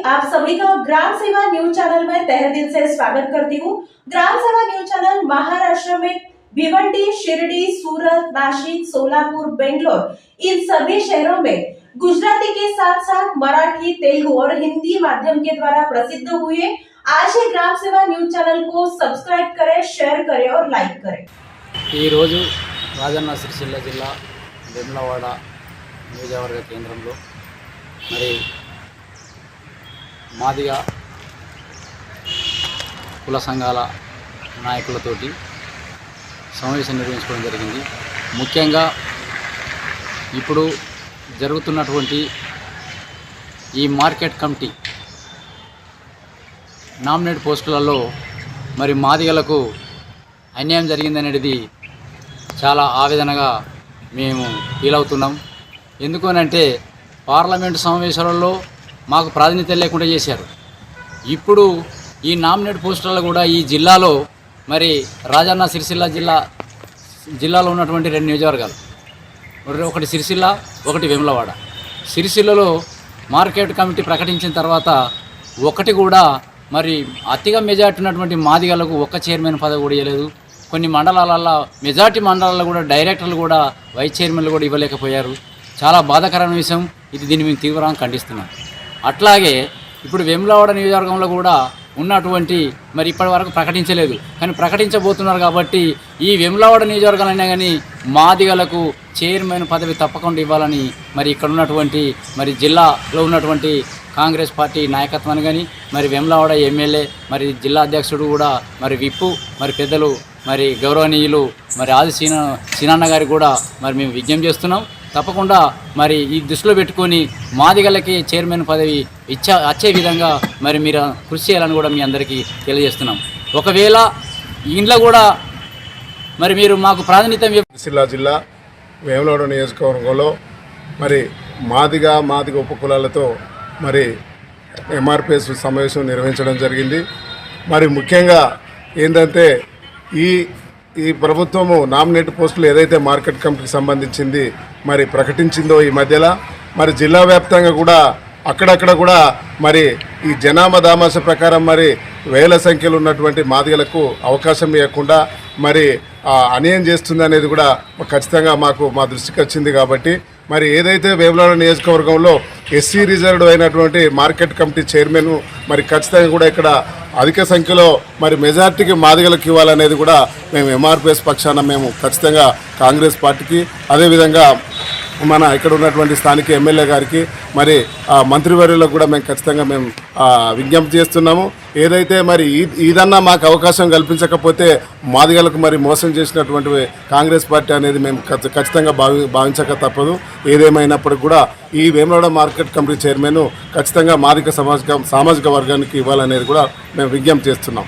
आप सभी का ग्राम सेवा न्यूज चैनल में तहे दिल से स्वागत करती हूँ ग्राम सेवा न्यूज चैनल महाराष्ट्र में भिवंडी शिरडी सूरत नासिक सोलापुर बेंगलोर इन सभी शहरों में गुजराती के साथ साथ मराठी तेलुगु और हिंदी माध्यम के द्वारा प्रसिद्ध हुए आज ही ग्राम सेवा न्यूज चैनल को सब्सक्राइब करें शेयर करें और लाइक करें ఈరోజు రాజన్న సిరిసిల్ల జిల్లా వెమ్లవాడ నియోజకవర్గ కేంద్రంలో మరి మాదిగా కుల సంఘాల నాయకులతోటి సమావేశం నిర్వహించుకోవడం జరిగింది. ముఖ్యంగా ఇప్పుడు జరుగుతున్నటువంటి ఈ మార్కెట్ కమిటీ నామినేట్ పోస్టులలో మరి మాదిగలకు అన్యాయం జరిగిందనేది చాలా ఆవేదనగా మేము ఫీల్ అవుతున్నాం. ఎందుకనంటే పార్లమెంటు సమావేశాలలో మాకు ప్రాతినిధ్యం లేకుండా చేశారు. ఇప్పుడు ఈ నామినేట్ పోస్టులలో కూడా ఈ జిల్లాలో మరి రాజన్న సిరిసిల్ల జిల్లా జిల్లాలో ఉన్నటువంటి రెండు నియోజకవర్గాలు. ఒకటి- ఒకటి సిరిసిల్ల ఒకటి వేములవాడ. సిరిసిల్లలో మార్కెట్ కమిటీ ప్రకటించిన తర్వాత ఒకటి కూడా మరి అతిగా మెజార్టీ ఉన్నటువంటి మాదిగలకు ఒక్క చైర్మన్ పదవి కూడా ఇవ్వలేదు. కొన్ని మండలాలలో మెజార్టీ మండలాల్లో కూడా డైరెక్టర్లు కూడా వైస్ చైర్మన్లు కూడా ఇవ్వలేకపోయారు. చాలా బాధాకరమైన విషయం. ఇది దీన్ని మేము తీవ్రంగా ఖండిస్తున్నాం. అట్లాగే ఇప్పుడు వేములవాడ నియోజకవర్గంలో కూడా ఉన్నటువంటి మరి ఇప్పటి వరకు ప్రకటించలేదు. కానీ ప్రకటించబోతున్నారు కాబట్టి ఈ వెమ్లవాడ నియోజకవర్గాలైనా కానీ మాదిగలకు చైర్మన్ పదవి తప్పకుండా ఇవ్వాలని మరి ఇక్కడ ఉన్నటువంటి మరి జిల్లాలో ఉన్నటువంటి కాంగ్రెస్ పార్టీ నాయకత్వాన్ని కానీ మరి వెమ్లవాడ ఎమ్మెల్యే మరి జిల్లా అధ్యక్షుడు కూడా మరి విప్పు మరి పెద్దలు మరి గౌరవనీయులు మరి ఆది సీన సీనన్న గారికి కూడా మరి మేము విజ్ఞప్తి చేస్తున్నాం. తప్పకుండా మరి ఈ దృష్టిలో పెట్టుకొని మాదిగలకి చైర్మన్ పదవి ఇచ్చా వచ్చే విధంగా మరి మీరు కృషి చేయాలని కూడా మీ అందరికీ తెలియజేస్తున్నాం. ఒకవేళ ఇంట్లో కూడా మరి మీరు మాకు ప్రాధాన్యత సిల్లా జిల్లా వేములవాడ నియోజకవర్గంలో మరి మాదిగా మాదిగ ఉపకులాలతో మరి ఎంఆర్పిఎస్ సమావేశం నిర్వహించడం జరిగింది. మరి ముఖ్యంగా ఏంటంటే ఈ ఈ ప్రభుత్వము నామినేట్ పోస్టులు ఏదైతే మార్కెట్ కమిటీకి సంబంధించింది మరి ప్రకటించిందో ఈ మధ్యలో మరి జిల్లా వ్యాప్తంగా కూడా అక్కడక్కడ కూడా మరి ఈ జనాభా దామాస ప్రకారం మరి వేల సంఖ్యలో ఉన్నటువంటి మాదిగలకు అవకాశం ఇవ్వకుండా మరి ఆ, అన్యాయం చేస్తుంది అనేది కూడా ఖచ్చితంగా మాకు మా దృష్టికి వచ్చింది కాబట్టి మరి ఏదైతే వేములవాడ నియోజకవర్గంలో ఎస్సీ రిజర్వ్డ్ అయినటువంటి మార్కెట్ కమిటీ చైర్మన్ మరి ఖచ్చితంగా కూడా ఇక్కడ అధిక సంఖ్యలో మరి మెజార్టీకి మాదిగలకు ఇవ్వాలనేది కూడా మేము ఎంఆర్పిఎస్ పక్షాన మేము ఖచ్చితంగా కాంగ్రెస్ పార్టీకి అదేవిధంగా మన ఇక్కడ ఉన్నటువంటి స్థానిక ఎమ్మెల్యే గారికి మరి మంత్రివర్యులకు కూడా మేము ఖచ్చితంగా మేము విజ్ఞప్తి చేస్తున్నాము. ఏదైతే మరి ఈ- ఇదన్నా మాకు అవకాశం కల్పించకపోతే మాదిగలకు మరి మోసం చేసినటువంటి కాంగ్రెస్ పార్టీ అనేది మేము ఖచ్చితంగా భావి భావించక తప్పదు. ఏదేమైనప్పటికీ కూడా ఈ వేమరాడ మార్కెట్ కమిటీ చైర్మన్ ఖచ్చితంగా మాదిక సామాజిక సామాజిక వర్గానికి ఇవ్వాలనేది కూడా మేము విజ్ఞప్తి చేస్తున్నాం.